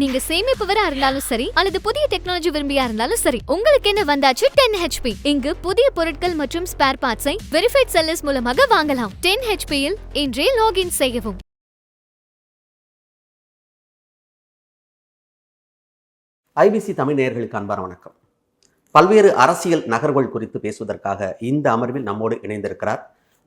நீங்க சேமிப்பவரா இருந்தாலும் சரி அல்லது புதிய டெக்னாலஜி விரும்பியா இருந்தாலும் சரி உங்களுக்கு என்ன வந்தாச்சு? டென் ஹெச்பி இங்கு புதிய பொருட்கள் மற்றும் ஸ்பேர் பார்ட்ஸை வெரிஃபைட் செல்லர்ஸ் மூலமாக வாங்கலாம். டென் ஹெச்பியில் இன்றே லாகின் செய்யவும். ஐபிசி தமிழ் நேயர்களுக்கு அன்பான வணக்கம். பல்வேறு அரசியல் நகர்வுகள் குறித்து பேசுவதற்காக இந்த அமர்வில் நம்மோடு இணைந்திருக்கிறார்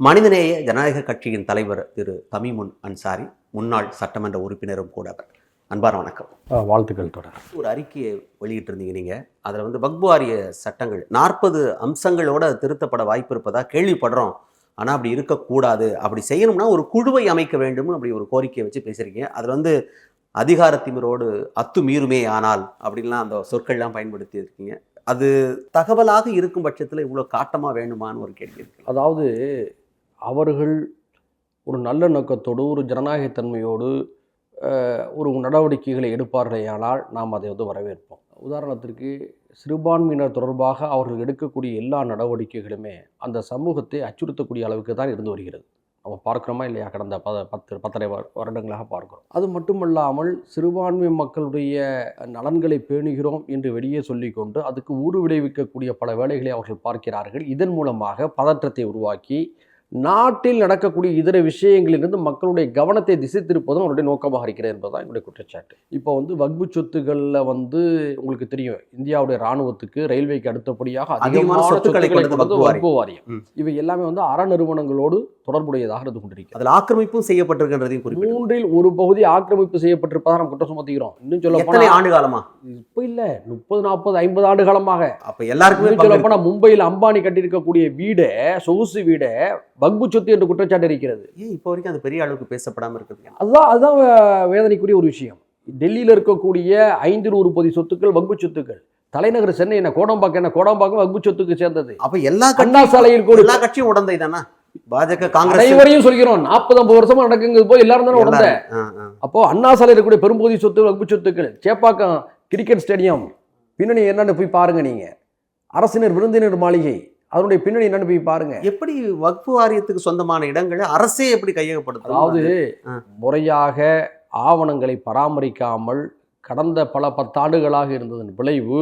மனிதநேய ஜனநாயக கட்சியின் தலைவர் திரு தமிமுன் அன்சாரி முன்னாள் சட்டமன்ற உறுப்பினரும் கூட அவர். அன்பான வணக்கம். வாழ்த்துக்கள் தொடர். ஒரு அறிக்கையை வெளியிட்டிருந்தீங்க நீங்கள் அதில் வந்து வக்பு வாரிய சட்டங்கள் நாற்பது அம்சங்களோட திருத்தப்பட வாய்ப்பு இருப்பதா கேள்விப்படுறோம். ஆனால் அப்படி இருக்கக்கூடாது. அப்படி செய்யணும்னா ஒரு குழுவை அமைக்க வேண்டும் அப்படி ஒரு கோரிக்கையை வச்சு பேசியிருக்கீங்க. அதில் வந்து அதிகாரத்திமரோடு அத்து மீறுமே ஆனால் அப்படின்லாம் அந்த சொற்கள்லாம் பயன்படுத்தி இருக்கீங்க அது தகவலாக இருக்கும் பட்சத்தில் இவ்வளோ காட்டமாக வேணுமான்னு ஒரு கேள்வி இருக்கு. அதாவது அவர்கள் ஒரு நல்ல நோக்கத்தோடு ஒரு ஜனநாயகத்தன்மையோடு ஒரு நடவடிக்கைகளை எடுப்பார்களேயானால் நாம் அதை வந்து வரவேற்போம். உதாரணத்திற்கு சிறுபான்மையினர் தொடர்பாக அவர்கள் எடுக்கக்கூடிய எல்லா நடவடிக்கைகளுமே அந்த சமூகத்தை அச்சுறுத்தக்கூடிய அளவுக்கு தான் இருந்து வருகிறது. நம்ம பார்க்குறோமா இல்லையா? கடந்த ப பத்து பத்தரை வரு- வருடங்களாக பார்க்கிறோம். அது மட்டுமல்லாமல் சிறுபான்மை மக்களுடைய நலன்களை பேணுகிறோம் என்று வெளியே சொல்லிக்கொண்டு அதுக்கு ஊறு விளைவிக்கக்கூடிய பல வேலைகளை அவர்கள் பார்க்கிறார்கள். இதன் மூலமாக பதற்றத்தை உருவாக்கி நாட்டில் நடக்கக்கூடிய இதர விஷயங்களிலிருந்து மக்களுடைய கவனத்தை திசை திருப்பதும் அவருடைய நோக்கமாக இருக்கிறது என்பதுதான் என்னுடைய குற்றச்சாட்டு. இப்போ வந்து வக்பு சொத்துக்களில் வந்து உங்களுக்கு தெரியும் இந்தியாவுடைய ராணுவத்துக்கு ரயில்வேக்கு அடுத்தபடியாக அதிகமான சொத்துக்களை கொண்டது வக்பு வாரியம். இவை எல்லாமே வந்து அற நிறுவனங்களோடு தொடர்புடையதாக இருந்து கொண்டிருக்கிறது. அதில் ஆக்கிரமிப்பும் செய்யப்பட்டிருக்கின்றதையும் மூன்றில் ஒரு பகுதி ஆக்கிரமிப்பு செய்யப்பட்டிருப்பதாக நம்ம குற்றம் சுமத்துகிறோம். இன்னும் சொல்ல ஆண்டு காலமா? இப்போ இல்ல முப்பது நாற்பது ஐம்பது ஆண்டு காலமாக. அப்போ எல்லாருக்குமே இன்னும் சொல்ல பங்கு போனா மும்பையில் அம்பானி கட்டியிருக்கக்கூடிய வீடை சொகுசு வீடை வக்பு சொத்து என்று குற்றச்சாட்டு இருக்கிறது. இருக்கு. ஏன் இப்போ வரைக்கும் அது பெரிய அளவுக்கு பேசப்படாமல் இருக்குது? அதுதான் அதுதான் வேதனைக்குரிய ஒரு விஷயம். டெல்லியில் இருக்கக்கூடிய ஐந்து நூறு பொதி சொத்துக்கள் வக்பு சொத்துக்கள் தலைநகர் சென்னை என்ன கோடம்பாக்கம் என்ன? கோடம்பாக்கம் வக்பு சொத்துக்கு சேர்ந்தது. அப்ப எல்லா கட்சி சாலையில் கூட எல்லா கட்சியும் உடந்தை தானே? பாஜக காங்கிரஸ். அனைவரையும் சொல்கிறோம் நாற்பது ஐம்பது வருஷமா நடக்குங்க போய் எல்லாரும் தானே உடந்த. அப்போ அண்ணா சாலையில் இருக்கக்கூடிய பெரும்பகுதி சொத்து வகுப்பு சொத்துக்கள் சேப்பாக்கம் கிரிக்கெட் ஸ்டேடியம். பின்னணி என்னன்னு போய் பாருங்க நீங்க. அரசினர் விருந்தினர் மாளிகை. அதனுடைய பின்னணி என்னன்னு போய் பாருங்க. எப்படி வக்ஃபு வாரியத்துக்கு சொந்தமான இடங்களை அரசே எப்படி கையகப்படுத்தும்? அதாவது. முறையாக ஆவணங்களை பராமரிக்காமல் கடந்த பல பத்தாண்டுகளாக இருந்ததன் விளைவு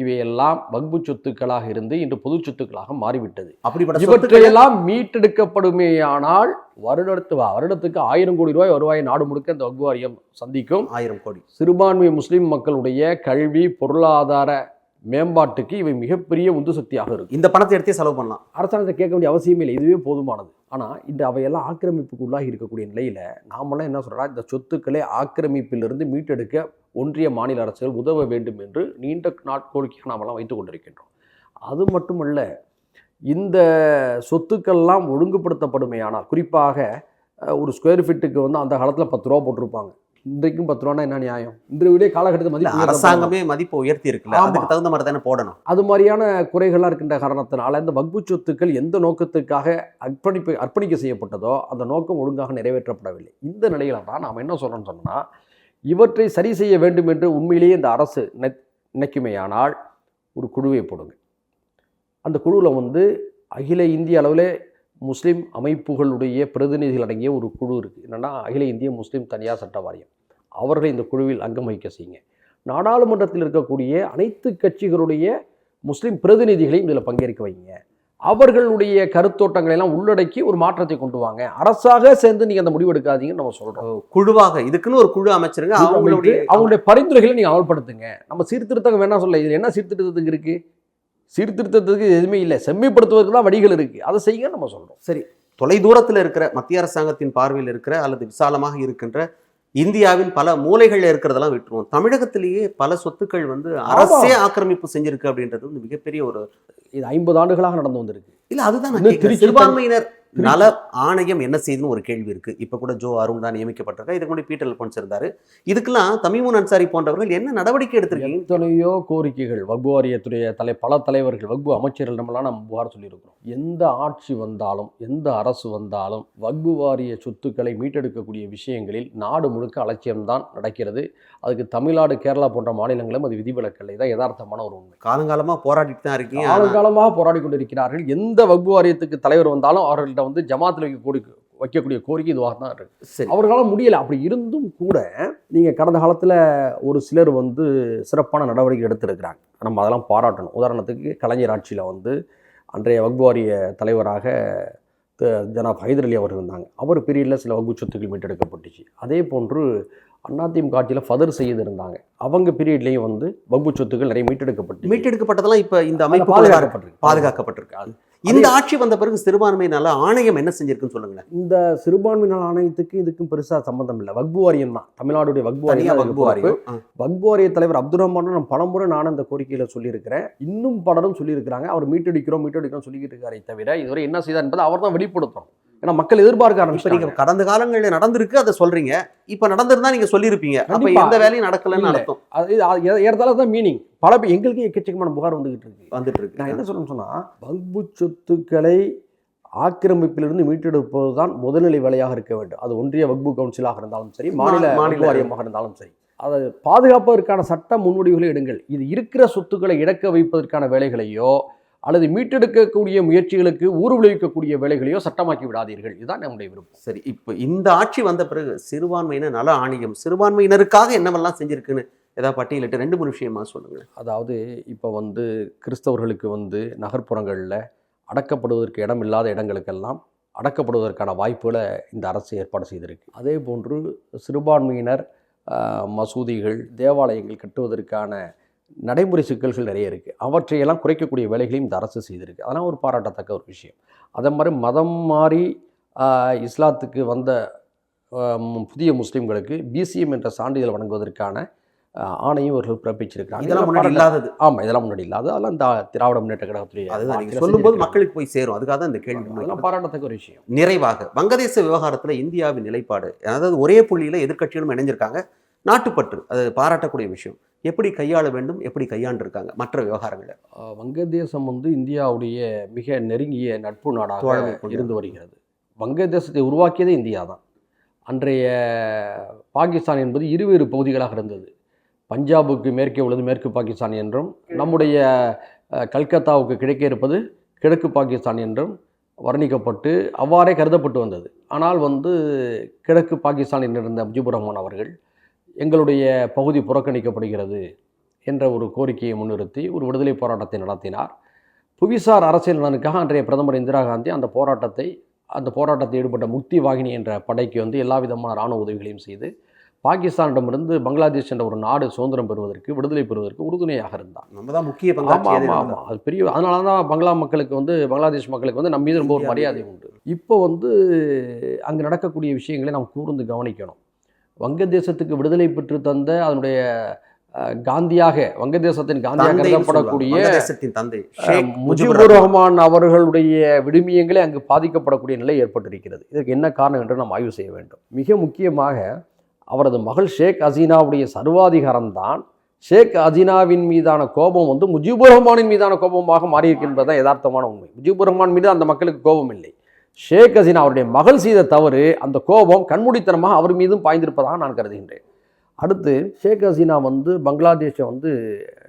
இவையெல்லாம் வக்பு சொத்துக்களாக இருந்து இன்று பொது சொத்துக்களாக மாறிவிட்டது. அப்படிப்பட்ட இவற்றையெல்லாம் மீட்டெடுக்கப்படுமேயானால் வருடத்து வருடத்துக்கு ஆயிரம் கோடி ரூபாய் வருவாய் நாடு முழுக்க இந்த வக்பு வாரியம் சந்திக்கும். ஆயிரம் கோடி. சிறுபான்மை முஸ்லிம் மக்களுடைய கல்வி பொருளாதார மேம்பாட்டுக்கு இவை மிகப்பெரிய உந்து சக்தியாக இருக்கும் இந்த பணத்தை எடுத்தே செலவு பண்ணலாம். அரசாங்கத்தை கேட்க வேண்டிய அவசியமே இல்லை. இதுவே போதுமானது. ஆனால் இந்த அவையெல்லாம் ஆக்கிரமிப்புக்கு உள்ளாகி இருக்கக்கூடிய நிலையில் நாமெல்லாம் என்ன சொல்கிறா இந்த சொத்துக்களை ஆக்கிரமிப்பிலிருந்து மீட்டெடுக்க ஒன்றிய மாநில அரசுகள் உதவ வேண்டும் என்று நீண்ட நாட்கோரிக்கையாக நாமெல்லாம் வைத்துக் கொண்டிருக்கின்றோம். அது மட்டுமல்ல இந்த சொத்துக்கள்லாம் ஒழுங்குபடுத்தப்படுமையானால் குறிப்பாக ஒரு ஸ்கொயர் ஃபீட்டுக்கு வந்து அந்த காலத்தில் பத்து ரூபா போட்டிருப்பாங்க. இன்றைக்கும் பத்து ரூபான்னா என்ன நியாயம்? இன்றைய விட காலகட்டத்தில் மதிப்பு. அரசாங்கமே மதிப்பு உயர்த்தி இருக்குல்ல. அதுக்கு தகுந்த மாதிரி தானே போடணும். அது மாதிரியான குறைகள்லாம் இருக்கின்ற காரணத்தினால இந்த வக்பு சொத்துக்கள் எந்த நோக்கத்துக்காக அர்ப்பணிப்பு அர்ப்பணிக்க செய்யப்பட்டதோ அந்த நோக்கம் ஒழுங்காக நிறைவேற்றப்படவில்லை. இந்த நிலையில தான் நாம் என்ன சொல்றோம்னு சொன்னால் இவற்றை சரி செய்ய வேண்டும் என்று உண்மையிலேயே இந்த அரசு நினைக்குமேயானால் ஒரு குழுவை போடுங்க. அந்த குழுவில் வந்து அகில இந்திய அளவில் முஸ்லீம் அமைப்புகளுடைய பிரதிநிதிகள் அடங்கிய ஒரு குழு இருக்குது என்னென்னா அகில இந்திய முஸ்லீம் தனியார் சட்ட வாரியம். அவர்களை இந்த குழுவில் அங்கம் வகிக்க செய்யுங்க. நாடாளுமன்றத்தில் இருக்கக்கூடிய அனைத்து கட்சிகளுடைய முஸ்லீம் பிரதிநிதிகளையும் இதில் பங்கேற்க வைங்க. அவர்களுடைய கருத்தோட்டங்களை எல்லாம் உள்ளடக்கி ஒரு மாற்றத்தை கொண்டு வாங்க. அரசாக சேர்ந்து நீங்க அந்த முடிவு எடுக்காதீங்கன்னு நம்ம சொல்றோம். குழுவாக. இதுக்குன்னு ஒரு குழு அமைச்சிருங்க. அவங்களுடைய அவங்களுடைய பரிந்துரைகளை நீங்க அமல்படுத்துங்க. நம்ம சீர்திருத்தம் வேணா சொல்ல இதுல என்ன சீர்திருத்தத்துக்கு இருக்கு? சீர்திருத்தத்துக்கு எதுவுமே இல்லை. செம்மைப்படுத்துவதற்கு தான் வழிகள் இருக்கு. அதை செய்யுங்க நம்ம சொல்றோம். சரி தொலை தூரத்தில் இருக்கிற மத்திய அரசாங்கத்தின் பார்வையில் இருக்கிற அல்லது விசாலமாக இருக்கின்ற இந்தியாவின் பல மூலைகள்ல இருக்கிறதெல்லாம் விட்டுருவோம். தமிழகத்திலேயே பல சொத்துக்கள் வந்து அரசே ஆக்கிரமிப்பு செஞ்சிருக்கு அப்படின்றது வந்து மிகப்பெரிய ஒரு இது ஐம்பது ஆண்டுகளாக நடந்து வந்திருக்கு. இல்ல அதுதான் நான் நல ஆணையம் என்ன செய்யுதுன்னு ஒரு கேள்வி இருக்கு. இப்ப கூட ஜோ அருண் தான் நியமிக்கப்பட்டிருக்கா இதுக்கு முன்னாடி பீட்டர் அல்போன்ஸ் இருந்தாரு. இதுக்கெல்லாம் தமிமுன் அன்சாரி போன்றவர்கள் என்ன நடவடிக்கை எடுத்திருக்கீங்க? எத்தனையோ கோரிக்கைகள் வக்பு வாரியத்துடைய தலை பல தலைவர்கள் வக்பு அமைச்சர்களிடமெல்லாம் நம்ம புகார் சொல்லியிருக்கிறோம். எந்த ஆட்சி வந்தாலும் எந்த அரசு வந்தாலும் வக்பு வாரிய சொத்துக்களை மீட்டெடுக்கக்கூடிய விஷயங்களில் நாடு முழுக்க அலட்சியம்தான் நடக்கிறது. அதுக்கு தமிழ்நாடு கேரளா போன்ற மாநிலங்களும் அது விதிவிலக்கல்லை. தான் யதார்த்தமான ஒரு உண்மை. காலங்காலமா போராடிட்டு தான் இருக்கீங்க. காலங்காலமாக போராடி கொண்டிருக்கிறார்கள் எந்த வக்பு வாரியத்துக்கு தலைவர் வந்தாலும் அவர்கள்ட்ட வந்து ஜமாத்தில் வைக்கக்கூடிய வைக்கக்கூடிய கோரிக்கை இதுவாக தான் இருக்கு. சரி. அவர்களால் முடியலை. அப்படி இருந்தும் கூட நீங்கள் கடந்த காலத்தில் ஒரு சிலர் வந்து சிறப்பான நடவடிக்கை எடுத்திருக்கிறாங்க. நம்ம அதெல்லாம் பாராட்டணும். உதாரணத்துக்கு கலைஞர் ஆட்சியில் வந்து அன்றைய வக்பு வாரிய தலைவராக ஜனாப் ஹைதர் அலி அவர் இருந்தாங்க. அவர் பீரியடில் சில வகுப்பு சொத்துக்கள் மீட்டெடுக்கப்பட்டுச்சு. அதே போன்று அதிமுக ஆட்சியில் ஃபதர் செய்து இருந்தாங்க அவங்க பீரியட்லேயும் வந்து வகுப்பு சொத்துக்கள் நிறைய மீட்டெடுக்கப்பட்டு மீட்டெடுக்கப்பட்டதெல்லாம் இப்ப இந்த அமைப்பு பாதுகாக்கப்பட்டிருக்கு. பாதுகாக்கப்பட்டிருக்கு. இந்த ஆட்சி வந்த பிறகு சிறுபான்மை நல ஆணையம் என்ன செஞ்சிருக்குன்னு சொல்லுங்களேன். இந்த சிறுபான்மையினர் ஆணையத்துக்கு இதுக்கும் பெருசா சம்பந்தம் இல்லை. வக்பு வாரியம் தான். தமிழ்நாடுடைய வக்பு வாரியம் வகுப்பு வாரியம். வக்பு வாரிய தலைவர் அப்துல் ரஹ்மான் நான் பலமுறை நானும் அந்த கோரிக்கையில சொல்லியிருக்கிறேன். இன்னும் பலரும் சொல்லியிருக்கிறாங்க. அவர் மீட்டெடுக்கிறோம் மீட்டெடுக்கிறோம் சொல்லிக்கிட்டு இருக்காரே தவிர இதுவரை என்ன செய்தார் என்பதை அவர் தான் வெளிப்படுத்தணும். ஏன்னா மக்கள் எதிர்பார்க்க நீங்க ஆரம்பிச்சாங்க கடந்த காலங்கள்ல நடந்திருக்கு அதை சொல்றீங்க. இப்ப நடந்திருந்தா நீங்க சொல்லியிருப்பீங்க. அப்ப. எந்த வேலையும் நடக்கலன்னு. அர்த்தம். அது அது ஏ- ஏறத்தாழ தான் மீனிங் பல எங்களுக்கே எக்கச்சக்கமான புகார் வந்துகிட்டு இருக்கு. வந்துட்டு நான் இருக்கு என்ன சொல்லணும்னு சொன்னா வக்பு சொத்துக்களை ஆக்கிரமிப்பிலிருந்து மீட்டெடுப்பது தான் முதல்நிலை வேலையாக இருக்க வேண்டும். அது ஒன்றிய வக்பு கவுன்சிலாக இருந்தாலும் சரி மாநில மாநில- வாரியமாக இருந்தாலும் சரி. அதை பாதுகாப்பதற்கான சட்ட முன்வடிவுகளை எடுங்கள். இது இருக்கிற சொத்துக்களை இழக்க வைப்பதற்கான வேலைகளையோ அல்லது மீட்டெடுக்கக்கூடிய முயற்சிகளுக்கு ஊறு விளைவிக்கக்கூடிய வேலைகளையோ சட்டமாக்கி விடாதீர்கள். இதுதான் நம்முடைய விருப்பம். சரி இப்ப இந்த ஆட்சி வந்த பிறகு சிறுபான்மையினர் நல ஆணையம் சிறுபான்மையினருக்காக என்னவெல்லாம் செஞ்சிருக்குன்னு ஏதாவது பட்டியலிட்டு ரெண்டு மூணு விஷயமா சொல்லுங்க அதாவது இப்போ வந்து கிறிஸ்தவர்களுக்கு வந்து நகர்ப்புறங்களில் அடக்கப்படுவதற்கு இடம் இல்லாத இடங்களுக்கெல்லாம் அடக்கப்படுவதற்கான வாய்ப்புகளை இந்த அரசு ஏற்பாடு செய்திருக்கு. அதே போன்று சிறுபான்மையினர் மசூதிகள் தேவாலயங்கள் கட்டுவதற்கான நடைமுறை சிக்கல்கள் நிறைய இருக்குது அவற்றையெல்லாம் குறைக்கக்கூடிய வேலைகளையும் இந்த அரசு செய்திருக்கு. அதெல்லாம் ஒரு பாராட்டத்தக்க ஒரு விஷயம். அதே மாதிரி மதம் மாறி இஸ்லாத்துக்கு வந்த புதிய முஸ்லீம்களுக்கு பிசிஎம் என்ற சான்றிதழ் வழங்குவதற்கான ஆணையும் இவர்கள் பிறப்பிச்சிருக்காங்க இதெல்லாம் முன்னாடி இல்லாதது. ஆமா இதெல்லாம் முன்னாடி இல்லாத. அதெல்லாம் இந்த திராவிட முன்னேற்ற கழகத்துடைய சொல்லும்போது. மக்களுக்கு போய் சேரும். அதுக்காக தான் இந்த கேள்வி அதெல்லாம். பாராட்டத்தக்க ஒரு விஷயம். நிறைவாக வங்கதேச விவகாரத்துல இந்தியாவின் நிலைப்பாடு அதாவது ஒரே புள்ளியில எதிர்க்கட்சிகளும் இணைஞ்சிருக்காங்க. நாட்டுப்பற்று அது பாராட்டக்கூடிய விஷயம். எப்படி கையாள வேண்டும் எப்படி கையாண்டு இருக்காங்க மற்ற விவகாரங்களை வங்கதேசம் வந்து இந்தியாவுடைய மிக நெருங்கிய நட்பு நாடாக. இருந்து வருகிறது. வங்கதேசத்தை உருவாக்கியதே இந்தியா தான் அன்றைய பாகிஸ்தான் என்பது இருவேறு பகுதிகளாக இருந்தது. பஞ்சாபுக்கு மேற்கே உள்ளது மேற்கு பாகிஸ்தான் என்றும் நம்முடைய கல்கத்தாவுக்கு கிழக்கே இருப்பது கிழக்கு பாகிஸ்தான் என்றும் வர்ணிக்கப்பட்டு அவ்வாறே கருதப்பட்டு வந்தது. ஆனால் வந்து கிழக்கு பாகிஸ்தானில் இருந்த முஜிபுர் ரஹ்மான் அவர்கள் எங்களுடைய பகுதி புறக்கணிக்கப்படுகிறது என்ற ஒரு கோரிக்கையை முன்னிறுத்தி ஒரு விடுதலை போராட்டத்தை நடத்தினார். புவிசார் அரசியல் நலனுக்காக அன்றைய பிரதமர் இந்திரா காந்தி அந்த போராட்டத்தை அந்த போராட்டத்தில் ஈடுபட்ட முக்தி வாகினி என்ற படைக்கு வந்து எல்லா விதமான இராணுவ உதவிகளையும் செய்து பாகிஸ்தானிடமிருந்து பங்களாதேஷ் என்ற ஒரு நாடு சுதந்திரம் பெறுவதற்கு விடுதலை பெறுவதற்கு உறுதுணையாக இருந்தார். நம்ம தான் முக்கிய ஆமாம் அது பெரிய அதனால தான் பங்களா மக்களுக்கு வந்து பங்களாதேஷ் மக்களுக்கு வந்து நம்ம மீது ரொம்ப ஒரு மரியாதை உண்டு. இப்போ வந்து அங்கே நடக்கக்கூடிய விஷயங்களை நாம் கூர்ந்து கவனிக்கணும். வங்கதேசத்துக்கு விடுதலை பெற்று தந்த அதனுடைய காந்தியாக வங்கதேசத்தின் காந்தியாக கருதப்படக்கூடிய முஜிபுர் ரஹ்மான் அவர்களுடைய விடுமியங்களே அங்கு பாதிக்கப்படக்கூடிய நிலை ஏற்பட்டிருக்கிறது. இதற்கு என்ன காரணம் என்று நாம் ஆய்வு செய்ய வேண்டும். மிக முக்கியமாக அவரது மகள் ஷேக் ஹசீனாவுடைய சர்வாதிகாரம்தான். ஷேக் ஹசீனாவின் மீதான கோபம் வந்து முஜிபுர் ரஹ்மானின் மீதான கோபமாக மாறியிருக்கின்றது தான் யதார்த்தமான உண்மை. முஜிபுர் ரஹ்மான் மீது அந்த மக்களுக்கு கோபம் இல்லை. ஷேக் ஹசீனா அவருடைய மகள் செய்த தவறு அந்த கோபம் கண்மூடித்தனமாக அவர் மீதும் பாய்ந்திருப்பதாக நான் கருதுகின்றேன். அடுத்து ஷேக் ஹசீனா வந்து பங்களாதேஷை வந்து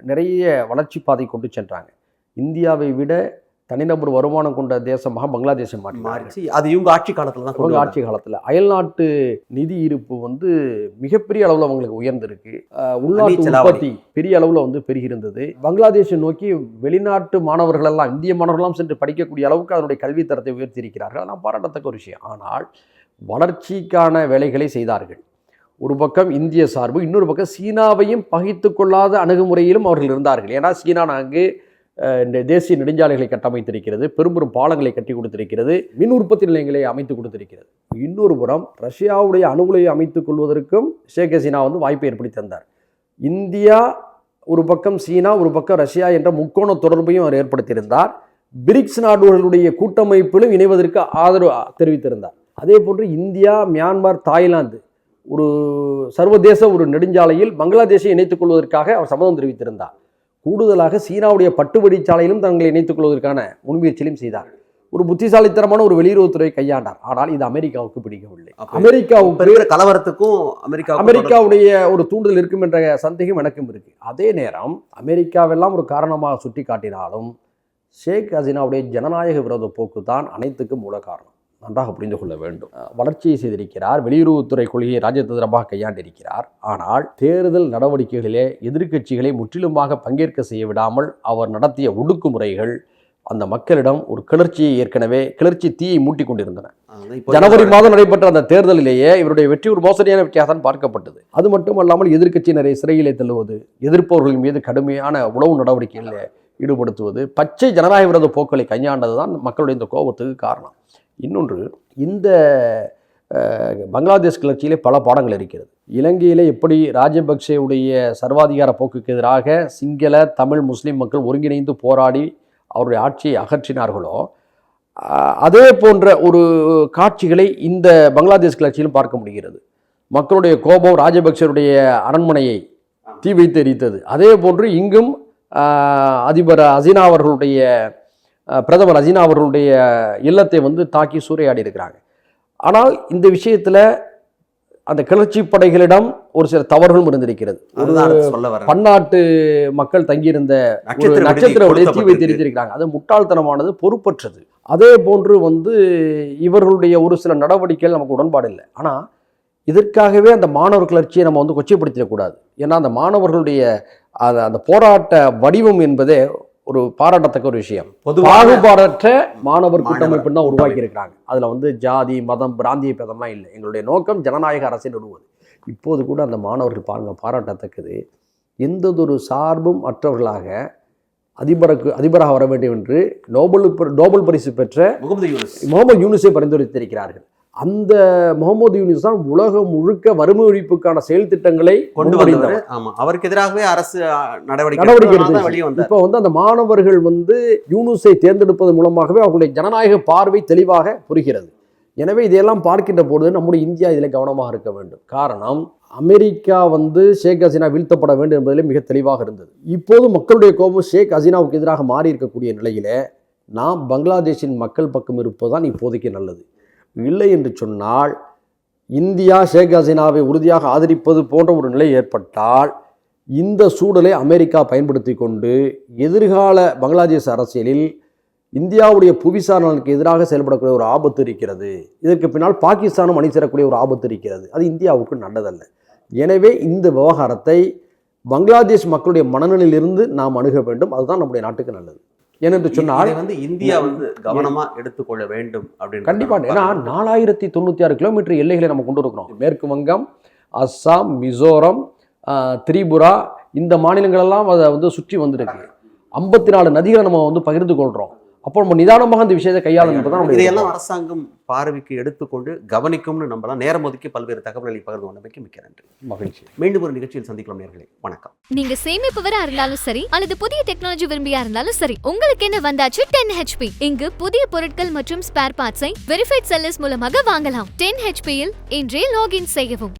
நிறைய வளர்ச்சி பாதை கொண்டு சென்றாங்க. இந்தியாவை விட தனிநபர் வருமானம் கொண்ட தேசமாக பங்களாதேஷை மாற்றினாங்க மாறிச்சு அது இவங்க ஆட்சி காலத்துல தான் கொண்டு ஆட்சி காலத்தில். அயல்நாட்டு நிதி இருப்பு வந்து மிகப்பெரிய அளவில் அவங்களுக்கு உயர்ந்திருக்கு. உள்நாட்டு. உற்பத்தி பெரிய அளவில் வந்து பெருகிருந்தது பங்களாதேஷை நோக்கி வெளிநாட்டு மாணவர்கள் எல்லாம் இந்திய மாணவர்கள்லாம் சென்று படிக்கக்கூடிய அளவுக்கு அதனுடைய கல்வித்தரத்தை உயர்த்தியிருக்கிறார்கள். அதெல்லாம் பாராட்டத்தக்க ஒரு விஷயம். ஆனால் வளர்ச்சிக்கான வேலைகளை செய்தார்கள். ஒரு பக்கம் இந்திய சார்பு இன்னொரு பக்கம் சீனாவையும் பகைத்து கொள்ளாத அணுகுமுறையிலும் அவர்கள் இருந்தார்கள். ஏன்னா சீனா அஹ், இந்த தேசிய நெடுஞ்சாலைகளை கட்டமைத்திருக்கிறது பெரும்பெரும் பாலங்களை கட்டி கொடுத்திருக்கிறது மின் உற்பத்தி நிலையங்களை அமைத்து கொடுத்திருக்கிறது. இன்னொரு புறம் ரஷ்யாவுடைய அணுகுலையை அமைத்துக் கொள்வதற்கும் ஷேக் ஹசீனா வந்து வாய்ப்பை ஏற்படுத்தி தந்தார். இந்தியா ஒரு பக்கம் சீனா ஒரு பக்கம் ரஷ்யா என்ற முக்கோண தொடர்பையும் அவர் ஏற்படுத்தியிருந்தார். பிரிக்ஸ் நாடுகளுடைய கூட்டமைப்பிலும் இணைவதற்கு ஆதரவு தெரிவித்திருந்தார். அதே போன்று இந்தியா மியான்மர் தாய்லாந்து ஒரு சர்வதேச ஒரு நெடுஞ்சாலையில் பங்களாதேஷை இணைத்துக் கொள்வதற்காக அவர் சம்மதம் தெரிவித்திருந்தார். கூடுதலாக சீனாவுடைய பட்டு வழிச்சாலையிலும் தங்களை இணைத்துக் கொள்வதற்கான முன்முயற்சியிலும் செய்தார். ஒரு புத்திசாலித்தனமான ஒரு வெளியுறவுத்துறை கையாண்டார். ஆனால் இது அமெரிக்காவுக்கு பிடிக்கவில்லை. அமெரிக்காவுக்கு கலவரத்துக்கும் அமெரிக்கா அமெரிக்காவுடைய ஒரு தூண்டுதல் இருக்கும் என்ற சந்தேகம் எனக்கும் இருக்கு. அதே நேரம் அமெரிக்காவெல்லாம் ஒரு காரணமாக சுட்டி காட்டினாலும் ஷேக் ஹசீனாவுடைய ஜனநாயக விரோத போக்கு தான் அனைத்துக்கும் மூல காரணம். நன்றாக புரிந்து கொள்ள வேண்டும். வளர்ச்சியை செய்திருக்கிறார். வெளியுறவுத்துறை கொள்கையை ராஜதந்திரமாக கையாண்டிருக்கிறார். ஆனால் தேர்தல் நடவடிக்கைகளிலே எதிர்க்கட்சிகளை முற்றிலுமாக பங்கேற்க செய்ய விடாமல் அவர் நடத்திய ஒடுக்குமுறைகள் அந்த மக்களிடம் ஒரு கிளர்ச்சியை ஏற்கனவே கிளர்ச்சி தீயை மூட்டி கொண்டிருந்தன. ஜனவரி மாதம் நடைபெற்ற அந்த தேர்தலிலேயே இவருடைய வெற்றி ஒரு மோசடியான வெற்றியாக பார்க்கப்பட்டது. அது மட்டுமல்லாமல் எதிர்க்கட்சியினரை சிறையிலே தள்ளுவது எதிர்ப்பவர்கள் மீது கடுமையான உளவு நடவடிக்கைகளில் ஈடுபடுத்துவது பச்சை ஜனநாயக விரோத போக்களை கையாண்டது தான் மக்களுடைய இந்த கோபத்துக்கு காரணம். இன்னொன்று இந்த பங்களாதேஷ் கிளர்ச்சியிலே பல பாடங்கள் இருக்கிறது. இலங்கையிலே எப்படி ராஜபக்சேவுடைய சர்வாதிகார போக்குக்கு எதிராக சிங்கள தமிழ் முஸ்லீம் மக்கள் ஒருங்கிணைந்து போராடி அவருடைய ஆட்சியை அகற்றினார்களோ அதே போன்ற ஒரு காட்சிகளை இந்த பங்களாதேஷ் கிளர்ச்சியிலும் பார்க்க முடிகிறது. மக்களுடைய கோபம் ராஜபக்சருடைய அரண்மனையை தீ வைத்து எரித்தது. அதே போன்று இங்கும் அதிபர் ஹசீனா அவர்களுடைய பிரதமர் ஹசீனா அவர்களுடைய இல்லத்தை வந்து தாக்கி சூறையாடி இருக்கிறாங்க. ஆனால் இந்த விஷயத்தில் அந்த கிளர்ச்சி படைகளிடம் ஒரு சில தவறுகளும் இருந்திருக்கிறது. பன்னாட்டு மக்கள் தங்கியிருந்த நட்சத்திர தீ வைத்து. எரித்திருக்கிறாங்க அது முட்டாள்தனமானது பொறுப்பற்றது. அதே போன்று வந்து இவர்களுடைய ஒரு சில நடவடிக்கைகள் நமக்கு உடன்பாடு இல்லை. ஆனால் இதற்காகவே அந்த மாணவர் கிளர்ச்சியை நம்ம வந்து கொச்சைப்படுத்திடக்கூடாது. ஏன்னா அந்த மாணவர்களுடைய அந்த போராட்ட வடிவம் என்பதே ஒரு பாராட்டத்தக்க ஒரு விஷயம். பாகுபாடற்ற மாணவர் கூட்டமைப்புன்னு தான் உருவாக்கி இருக்கிறாங்க அதுல வந்து ஜாதி மதம் பிராந்திய பேதம்லாம் இல்லை. எங்களுடைய நோக்கம் ஜனநாயக அரசை நிறுவுவது இப்போது கூட அந்த மாணவர்கள் பாருங்க பாராட்டத்தக்கது. எந்ததொரு சார்பும் அற்றவர்களாக அதிபருக்கு அதிபராக வர வேண்டும் என்று நோபல் நோபல் பரிசு பெற்ற முகமது யூனுஸ். முகமது யூனிஸை பரிந்துரைத்திருக்கிறார்கள். அந்த முகமது யூனிஸ் தான் உலகம் முழுக்க வறுமை ஒழிப்புக்கான செயல் திட்டங்களை கொண்டு. வந்தவர். ஆமா. அவருக்கு எதிராகவே அரசு நடவடிக்கை நடவடிக்கை இப்போ வந்து அந்த மாணவர்கள் வந்து யூனுஸை தேர்ந்தெடுப்பதன் மூலமாகவே அவர்களுடைய ஜனநாயக பார்வை தெளிவாக புரிகிறது. எனவே இதையெல்லாம் பார்க்கின்ற பொழுது நம்முடைய இந்தியா இதில் கவனமாக இருக்க வேண்டும். காரணம் அமெரிக்கா வந்து ஷேக் ஹசீனா வீழ்த்தப்பட வேண்டும் என்பதிலே மிக தெளிவாக இருந்தது. இப்போது மக்களுடைய கோபம் ஷேக் ஹசீனாவுக்கு எதிராக மாறி இருக்கக்கூடிய நிலையிலே நாம் பங்களாதேஷின் மக்கள் பக்கம் இருப்பதுதான் இப்போதைக்கு நல்லது. இல்லை என்று சொன்னால் இந்தியா ஷேக் ஹசீனாவை உறுதியாக ஆதரிப்பது போன்ற ஒரு நிலை ஏற்பட்டால் இந்த சூழலை அமெரிக்கா பயன்படுத்தி கொண்டு எதிர்கால பங்களாதேஷ் அரசியலில் இந்தியாவுடைய புவிசார் நலனுக்கு எதிராக செயல்படக்கூடிய ஒரு ஆபத்து இருக்கிறது. இதற்கு பின்னால் பாகிஸ்தானும் அணி சேரக்கூடிய ஒரு ஆபத்து இருக்கிறது. அது இந்தியாவுக்கு நல்லதல்ல. எனவே இந்த விவகாரத்தை பங்களாதேஷ் மக்களுடைய மனநிலையிலிருந்து நாம் அணுக வேண்டும். அதுதான் நம்முடைய நாட்டுக்கு நல்லது. ஏனென்று சொன்னால் வந்து இந்தியா வந்து கவனமா எடுத்துக்கொள்ள வேண்டும் அப்படின்னு கண்டிப்பா. ஏன்னா நாலாயிரத்தி தொண்ணூற்றி ஆறு கிலோமீட்டர் எல்லைகளை நம்ம கொண்டு இருக்கிறோம் மேற்கு வங்கம் அஸ்ஸாம் மிசோரம் திரிபுரா இந்த மாநிலங்களெல்லாம் அதை வந்து சுற்றி வந்திருக்கு. ஐம்பத்தி நாலு நதிகளை நம்ம வந்து பகிர்ந்து கொள்கிறோம் அப்போ நம்ம நிதானமாக இந்த விஷயத்தை கையாளணும் தான் இதையெல்லாம் அரசாங்கம் பார்வைக்கு எடுத்துக்கொண்டு கவனிக்கும்னு நம்பலாம். நேரம் ஒதுக்கி பல்வேறு தகவல்களை பகிர்ந்து கொண்டமைக்கு மிக்க நன்றி. மகிழ்ச்சி. மீண்டும் ஒரு நிகழ்ச்சியில் சந்திக்கலாம் நேர்களே. வணக்கம். நீங்க சேமிப்பவரா இருந்தாலும் சரி அல்லது புதிய டெக்னாலஜி விரும்பியா இருந்தாலும் சரி உங்களுக்கு என்ன வந்தாச்சு? டென் ஹெச்பி இங்கு புதிய பொருட்கள் மற்றும் ஸ்பேர் பார்ட்ஸை வெரிஃபைட் செல்லர்ஸ் மூலமாக வாங்கலாம். டென் ஹெச்பியில் இன்றே லாகின் செய்யவும்.